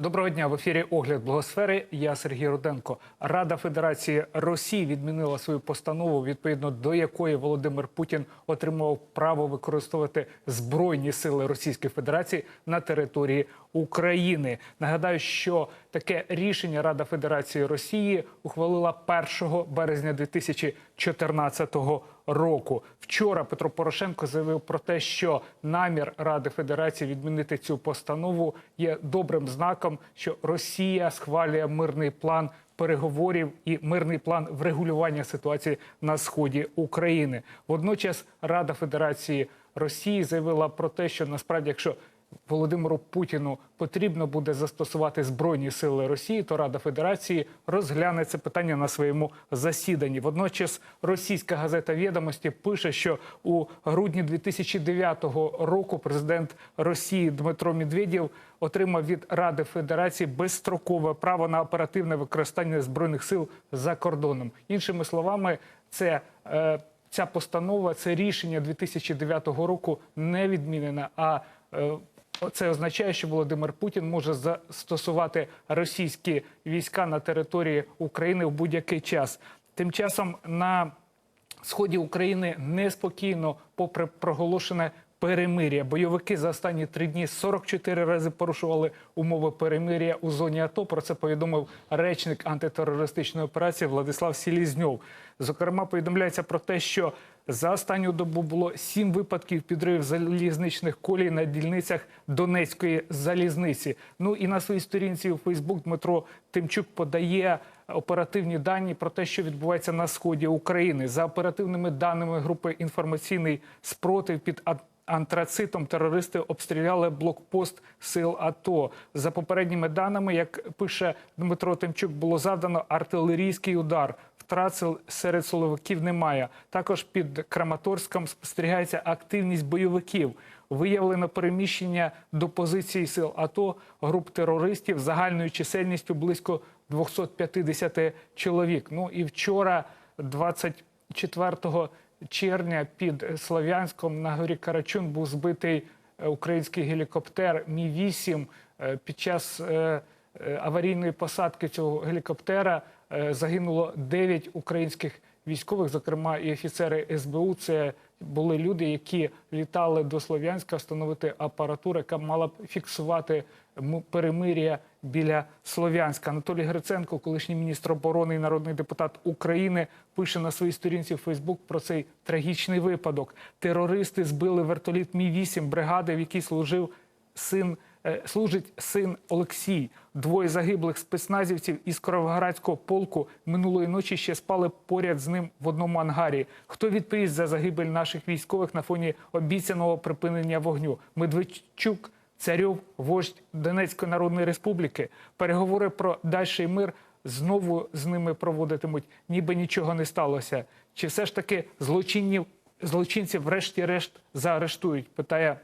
Доброго дня в ефірі Огляд Благосфери. Я Сергій Руденко. Рада Федерації Росії відмінила свою постанову, відповідно до якої Володимир Путін отримав право використовувати збройні сили Російської Федерації на території України. Нагадаю, що таке рішення Рада Федерації Росії ухвалила 1 березня 2014 року. Вчора Петро Порошенко заявив про те, що намір Ради Федерації відмінити цю постанову є добрим знаком, що Росія схвалює мирний план переговорів і мирний план врегулювання ситуації на сході України. Водночас Рада Федерації Росії заявила про те, що насправді, якщо Володимиру Путіну потрібно буде застосувати збройні сили Росії, то Рада Федерації розгляне це питання на своєму засіданні. Водночас російська газета «Відомості» пише, що у грудні 2009 року президент Росії Дмитро Медведєв отримав від Ради Федерації безстрокове право на оперативне використання збройних сил за кордоном. Іншими словами, це е, ця постанова, це рішення 2009 року не відмінена. А е, це означає, що Володимир Путін може застосувати російські війська на території України в будь-який час. Тим часом на сході України неспокійно, попри проголошене перемир'я. Бойовики за останні три дні 44 рази порушували умови перемир'я у зоні АТО. Про це повідомив речник антитерористичної операції Владислав Сілізньов. Зокрема, повідомляється про те, що за останню добу було сім випадків підривів залізничних колій на дільницях Донецької залізниці. Ну і на своїй сторінці у Фейсбук Дмитро Тимчук подає оперативні дані про те, що відбувається на сході України. За оперативними даними групи інформаційний спротив під антрацитом терористи обстріляли блокпост сил АТО. За попередніми даними, як пише Дмитро Тимчук, було завдано артилерійський удар. Втрат серед силовиків немає. Також під Краматорськом спостерігається активність бойовиків. Виявлено переміщення до позицій сил АТО груп терористів загальною чисельністю близько 250 чоловік. Ну і вчора, 24 червня, під Слов'янськом на горі Карачун був збитий е, український гелікоптер Мі 8 під час е, е, аварійної посадки цього гелікоптера е, загинуло 9 українських військових, зокрема і офіцери СБУ. Це були люди, які літали до Слов'янська встановити апаратуру, яка мала б фіксувати перемир'я біля Слов'янська. Анатолій Гриценко, колишній міністр оборони і народний депутат України, пише на своїй сторінці в Фейсбук про цей трагічний випадок. Терористи збили вертоліт Мі 8 бригади, в якій служив син. Е, Служить син Олексій. Двоє загиблих спецназівців із Кровоградського полку минулої ночі ще спали поряд з ним в одному ангарі. Хто відповість за загибель наших військових на фоні обіцяного припинення вогню? Медведчук, Царьов, вождь Донецької Народної Республіки. Переговори про дальший мир знову з ними проводитимуть, ніби нічого не сталося. Чи все ж таки злочинів злочинців, врешті-решт, заарештують? Питає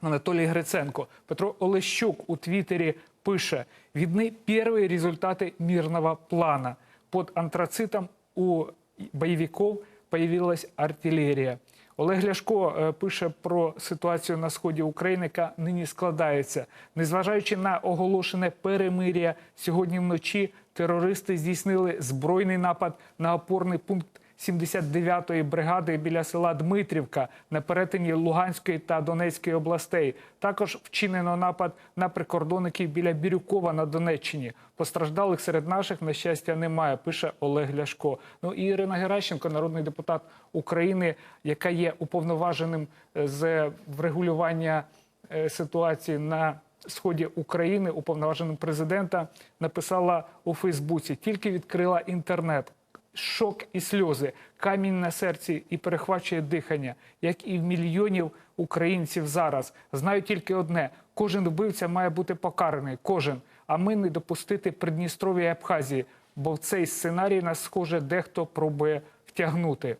Анатолий Гриценко. Петро Олещук у Твиттере пише, видны первые результаты мирного плана. Под антрацитом у боевиков появилась артилерія. Олег Ляшко е, пише про ситуацію на сході України, яка нині складається. Незважаючи на оголошене перемир'я, сьогодні вночі терористи здійснили збройний напад на опорний пункт 79-ї бригади біля села Дмитрівка на перетині Луганської та Донецької областей. Також вчинено напад на прикордонників біля Бірюкова на Донеччині. Постраждалих серед наших, на щастя, немає, пише Олег Ляшко. Ну і Ірина Геращенко, народний депутат України, яка є уповноваженим е, з врегулювання е, ситуації на сході України, уповноваженим президента, написала у Фейсбуці: тільки відкрила інтернет шок і сльози, камінь на серці і перехвачує дихання, як і в мільйонів українців зараз. Знаю тільки одне: кожен вбивця має бути покараний, кожен. А ми не допустити Придністров'я і Абхазії, бо в цей сценарій нас схоже дехто пробує втягнути.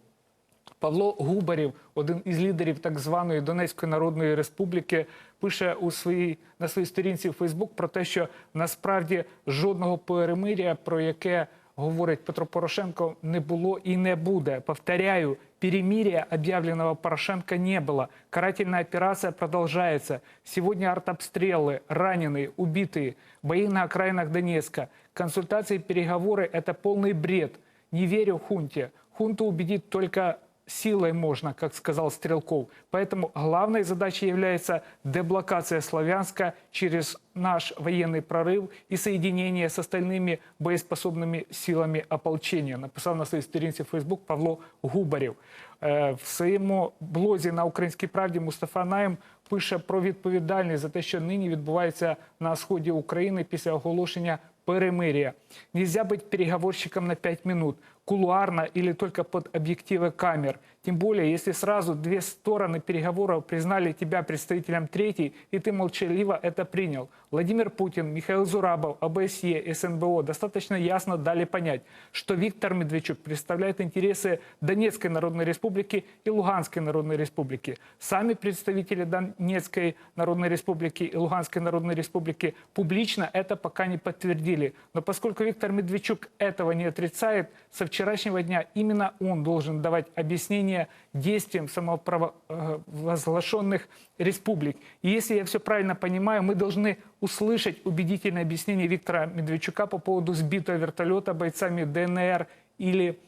Павло Губарів, один із лідерів так званої Донецької Народної Республіки, пише у своїй на своїй сторінці в Фейсбук про те, що насправді жодного перемиря, про яке говорить Петро Порошенко, не було і не буде. Повторяю, Перемирия, объявленного Порошенко, не было. Карательная операция продолжается. Сегодня артобстрелы, раненые, убитые, бои на окраинах Донецка. Консультации и переговоры – это полный бред. Не верю хунте. Хунту убедить только силой можно, как сказал Стрелков. Поэтому главной задачей является деблокация Славянска через наш военный прорыв и соединение с остальными боеспособными силами ополчения, написав на своїй сторінці Facebook Павло Губарєв. Е, В своєму блозі на Українській правді Мустафа Наєм пише про відповідальність за те, що нині відбувається на сході України після оголошення перемирия. Нельзя быть переговорщиком на 5 минут, Кулуарно или только под объективы камер. Тем более, если сразу две стороны переговоров признали тебя представителем третьей, и ты молчаливо это принял. Владимир Путин, Михаил Зурабов, ОБСЕ, СНБО достаточно ясно дали понять, что Виктор Медведчук представляет интересы Донецкой Народной Республики и Луганской Народной Республики. Сами представители Донецкой Народной Республики и Луганской Народной Республики публично это пока не подтвердили. Но поскольку Виктор Медведчук этого не отрицает, со вчерашнего дня именно он должен давать объяснение действиям самопровозглашенных республик. И если я все правильно понимаю, мы должны услышать убедительное объяснение Виктора Медведчука по поводу сбитого вертолета бойцами ДНР или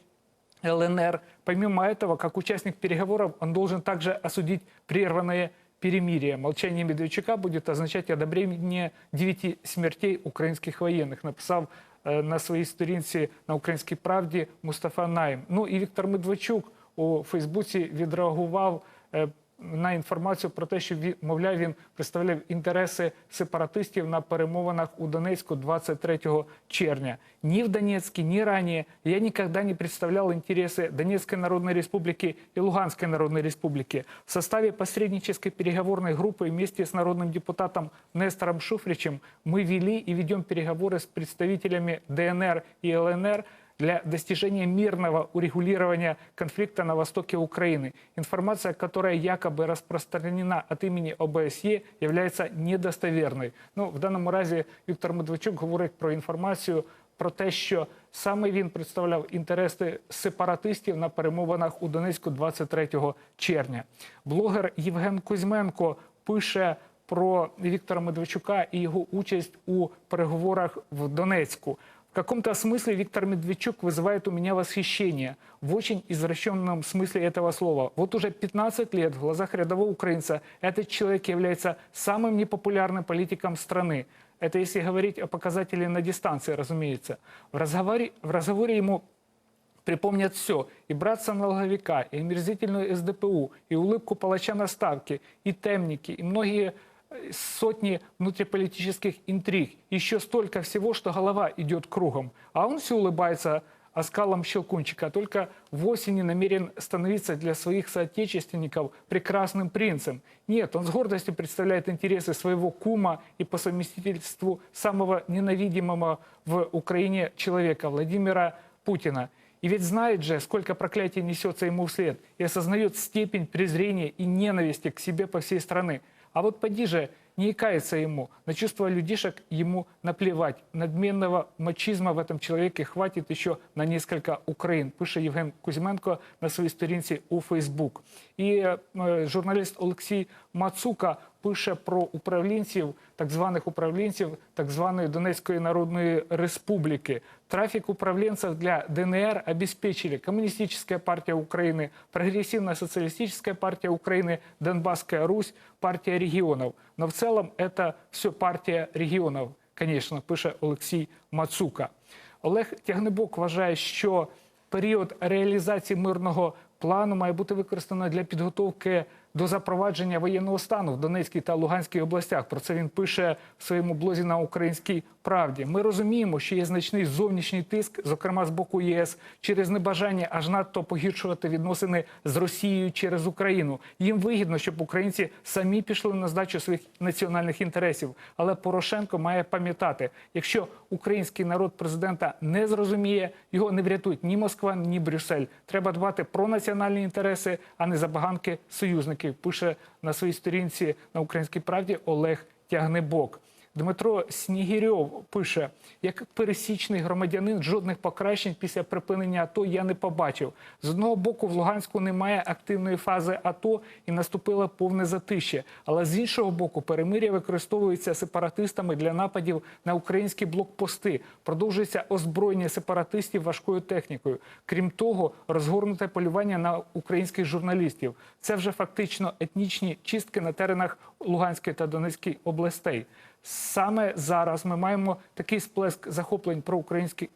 ЛНР. Помимо этого, как участник переговоров, он должен также осудить прерванное перемирие. Молчание Медведчука будет означать одобрение девяти смертей украинских военных, написав е, на своїй сторінці на Українській правді Мустафа Найм. Ну і Віктор Медведчук у Фейсбуці відреагував е, на інформацію про те, що він, мовляв, він представляв інтереси сепаратистів на перемовинах у Донецьку 23 червня. Ні в Донецке, ні ранее я никогда не представлял интересы Донецкой Народной Республики и Луганской Народной Республики. В составе посреднической переговорной группы вместе с народным депутатом Нестором Шуфричем мы вели и ведем переговоры с представителями ДНР и ЛНР для достижения мирного урегулирования конфликта на востоке Украины. Информация, которая якобы распространена от имени ОБСЕ, является недостоверной. Ну, в даному разі Віктор Медведчук говорить про інформацію про те, що саме він представляв інтереси сепаратистів на перемовинах у Донецьку 23 червня. Блогер Євген Кузьменко пише про Віктора Медведчука і його участь у переговорах в Донецьку. В каком-то смысле Виктор Медведчук вызывает у меня восхищение в очень извращенном смысле этого слова. Вот уже 15 лет в глазах рядового украинца этот человек является самым непопулярным политиком страны. Это если говорить о показателе на дистанции, разумеется. В разговоре, в разговоре ему припомнят все. И братца налоговика, и омерзительную СДПУ, и улыбку палача на ставке, и темники, и многие сотни внутриполитических интриг. Еще столько всего, что голова идет кругом. А он все улыбается оскалом щелкунчика, только в осени намерен становиться для своих соотечественников прекрасным принцем. Нет, он с гордостью представляет интересы своего кума и по совместительству самого ненавидимого в Украине человека, Владимира Путина. И ведь знает же, сколько проклятий несется ему вслед, и осознает степень презрения и ненависти к себе по всей страны. А вот поди же, не икается ему, на чувства людишек ему наплевать. Надменного мачизма в этом человеке хватит еще на несколько Украин, пише Євген Кузьменко на своїй сторінці у Фейсбук. І е, журналіст Олексій Мацука пише про управлінців, так званих управлінців так званої Донецької Народної Республики. Трафик управленцев для ДНР обеспечили Коммунистическая партия Украины, Прогрессивная социалистическая партия Украины, Донбасская Русь, партия регионов. Но в целом это все партия регионов, конечно, пише Олексій Мацука. Олег Тягнебок вважає, що період реалізації мирного плану має бути використано для підготовки до запровадження воєнного стану в Донецькій та Луганській областях. Про це він пише в своєму блозі на українській правді. Ми розуміємо, що є значний зовнішній тиск, зокрема з боку ЄС, через небажання аж надто погіршувати відносини з Росією через Україну. Їм вигідно, щоб українці самі пішли на здачу своїх національних інтересів. Але Порошенко має пам'ятати, якщо український народ президента не зрозуміє, його не врятують ні Москва, ні Брюссель. Треба дбати про національні інтереси, а не забаганки союзників. Пише на своїй сторінці на українській правді Олег Тягнебок. Дмитро Снігірьов пише: як пересічний громадянин, жодних покращень після припинення АТО я не побачив. З одного боку, в Луганську немає активної фази АТО і наступило повне затище. Але з іншого боку, перемир'я використовується сепаратистами для нападів на українські блокпости. Продовжується озброєння сепаратистів важкою технікою. Крім того, розгорнуте полювання на українських журналістів. Це вже фактично етнічні чистки на теренах Луганської та Донецької областей. Саме зараз ми маємо такий сплеск захоплень про українські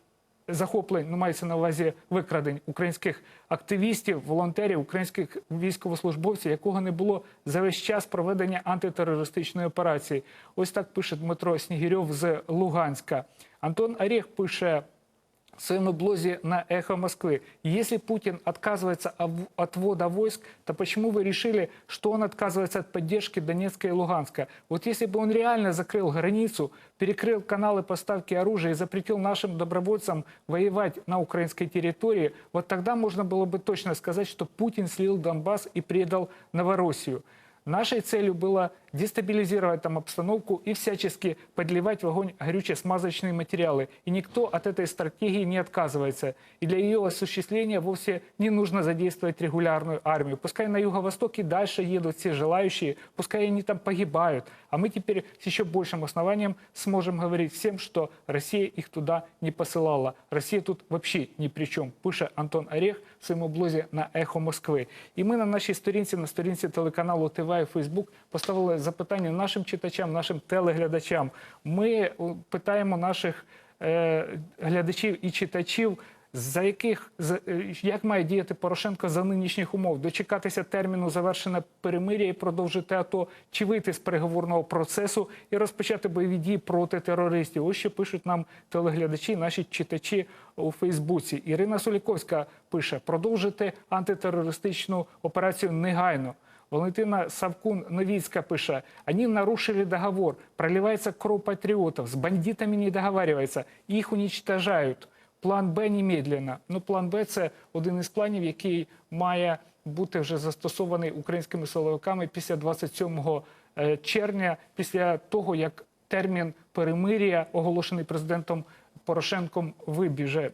захоплень, ну мається на увазі викрадень українських активістів, волонтерів, українських військовослужбовців, якого не було за весь час проведення антитерористичної операції. Ось так пише Дмитро Снігірьов з Луганська. Антон Орєх пише в своем блозе на «Эхо Москвы». Если Путин отказывается от ввода войск, то почему вы решили, что он отказывается от поддержки Донецка и Луганска? Вот если бы он реально закрыл границу, перекрыл каналы поставки оружия и запретил нашим добровольцам воевать на украинской территории, вот тогда можно было бы точно сказать, что Путин слил Донбасс и предал Новороссию. Нашей целью было дестабилизировать там обстановку и всячески подливать в огонь горюче-смазочные материалы. И никто от этой стратегии не отказывается. И для ее осуществления вовсе не нужно задействовать регулярную армию. Пускай на юго-востоке дальше едут все желающие, пускай они там погибают. А мы теперь с еще большим основанием сможем говорить всем, что Россия их туда не посылала. Россия тут вообще ни при чем. Пише Антон Орех в своєму блозі на Ехо Москви. І ми на нашій сторінці, на сторінці телеканалу ТВ і Фейсбук поставили запитання нашим читачам, нашим телеглядачам. Ми питаємо наших е, глядачів і читачів. За яких за- е, як має діяти Порошенко за нинішніх умов? Дочекатися терміну завершення перемир'я і продовжити АТО, чи вийти з переговорного процесу і розпочати бойові дії проти терористів? Ось що пишуть нам телеглядачі, наші читачі у Фейсбуці. Ірина Соліковська пише: продовжити антитерористичну операцію негайно. Валентина Савкун-Новицкая пише, они нарушили договор, проливается кровь патриотов, с бандитами не договаривается, их уничтожают. План Б немедленно. Ну, план Б це один із планів, який має бути вже застосований українськими силовиками після 27 е, червня, після того, як термін перемир'я, оголошений президентом Порошенком, вибіже.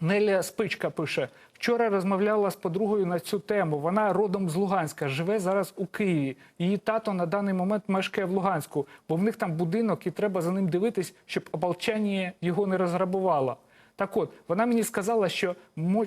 Нелія Спичка пише: вчора розмовляла з подругою на цю тему. Вона родом з Луганська, живе зараз у Києві. Її тато на даний момент мешкає в Луганську, бо в них там будинок і треба за ним дивитись, щоб ополчання його не розграбувало. Так от, вона мені сказала, що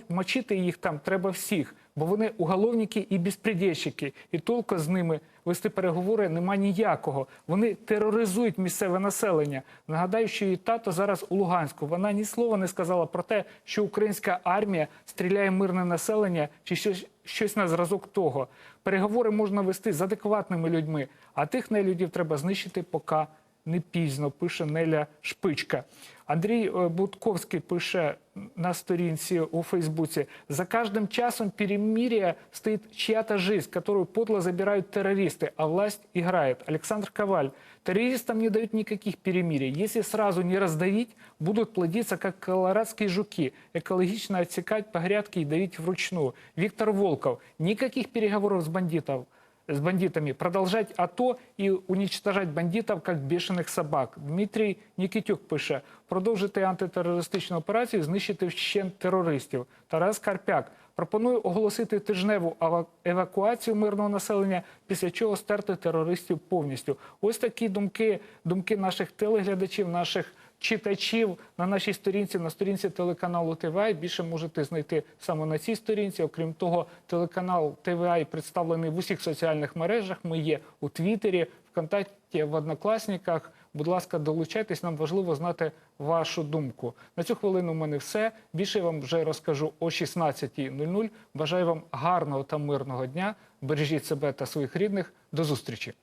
мочити їх там треба всіх, бо вони уголовники і безпредельщики, і толку з ними вести переговори нема ніякого. Вони тероризують місцеве населення. Нагадаю, що її тато зараз у Луганську. Вона ні слова не сказала про те, що українська армія стріляє мирне населення чи щось, щось на зразок того. Переговори можна вести з адекватними людьми, а тих нелюдів треба знищити, поки не пізно, пише Неля Шпичка. Андрій е, Будковський пише на сторінці у Фейсбуці: за каждым часом перемирия стоит чья-то жизнь, которую подло забирают террористы, а власть играет. Александр Коваль. Террористам не дают никаких перемирий. Если сразу не раздавить, будут плодиться, как колорадские жуки. Экологично отсекать по грядке и давить вручную. Виктор Волков. Никаких переговоров с бандитов С бандитами, продолжать АТО и уничтожать бандитов как бешеных собак. Дмитрій Нікітюк пише, продовжити антитерористичну операцію, знищити вщент терористів. Тарас Карпяк пропонує оголосити тижневу евакуацію мирного населення, після чого стерти терористів повністю. Ось такі думки, думки наших телеглядачів, наших читачів на нашій сторінці, на сторінці телеканалу ТВА. Більше можете знайти саме на цій сторінці. Окрім того, телеканал ТВА представлений в усіх соціальних мережах. Ми є у Твіттері, ВКонтакті, в Однокласниках. Будь ласка, долучайтесь, нам важливо знати вашу думку. На цю хвилину у мене все. Більше я вам вже розкажу о 16.00. Бажаю вам гарного та мирного дня. Бережіть себе та своїх рідних. До зустрічі.